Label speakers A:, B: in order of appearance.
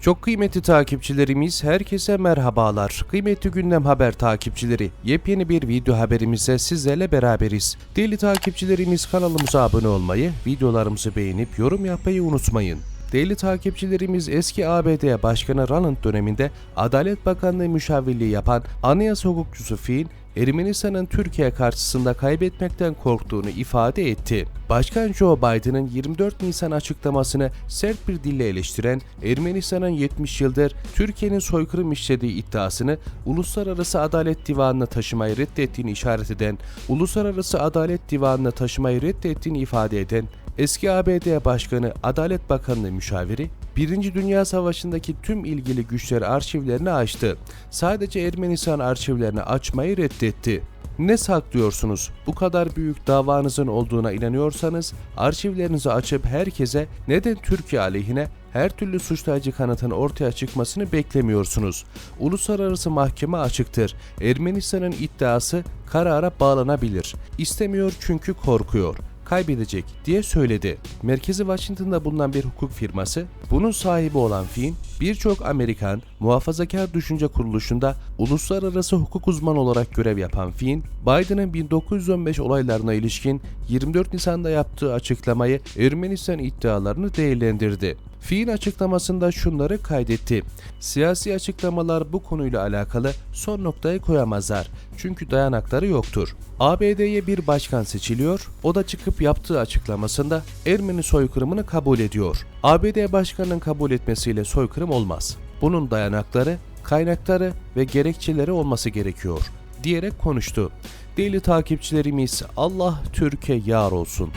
A: Çok kıymetli takipçilerimiz herkese merhabalar. Kıymetli gündem haber takipçileri yepyeni bir video haberimize sizlerle beraberiz. Değerli takipçilerimiz kanalımıza abone olmayı, videolarımızı beğenip yorum yapmayı unutmayın. Değerli takipçilerimiz eski ABD Başkanı Ronald döneminde Adalet Bakanlığı müşavirliği yapan anayasa hukukçusu Fiin, Ermenistan'ın Türkiye karşısında kaybetmekten korktuğunu ifade etti. Başkan Joe Biden'ın 24 Nisan açıklamasını sert bir dille eleştiren Ermenistan'ın 70 yıldır Türkiye'nin soykırım işlediği iddiasını Uluslararası Adalet Divanı'na taşımayı reddettiğini işaret eden, Uluslararası Adalet Divanı'na taşımayı reddettiğini ifade eden Eski ABD Başkanı Adalet Bakanlığı müşaviri, Birinci Dünya Savaşı'ndaki tüm ilgili güçler arşivlerini açtı. Sadece Ermenistan arşivlerini açmayı reddetti. Ne saklıyorsunuz? Bu kadar büyük davanızın olduğuna inanıyorsanız arşivlerinizi açıp herkese neden Türkiye aleyhine her türlü suçlayıcı kanıtın ortaya çıkmasını beklemiyorsunuz. Uluslararası mahkeme açıktır. Ermenistan'ın iddiası karara bağlanabilir. İstemiyor çünkü korkuyor kaybedecek diye söyledi. Merkezi Washington'da bulunan bir hukuk firması, bunun sahibi olan Finn, birçok Amerikan muhafazakar düşünce kuruluşunda uluslararası hukuk uzmanı olarak görev yapan Finn, Biden'ın 1915 olaylarına ilişkin 24 Nisan'da yaptığı açıklamayı Ermenistan iddialarını değerlendirdi. Fiil açıklamasında şunları kaydetti. Siyasi açıklamalar bu konuyla alakalı son noktayı koyamazlar. Çünkü dayanakları yoktur. ABD'ye bir başkan seçiliyor, o da çıkıp yaptığı açıklamasında Ermeni soykırımını kabul ediyor. ABD başkanının kabul etmesiyle soykırım olmaz. Bunun dayanakları, kaynakları ve gerekçeleri olması gerekiyor diyerek konuştu. Değerli takipçilerimiz Allah Türkiye yar olsun.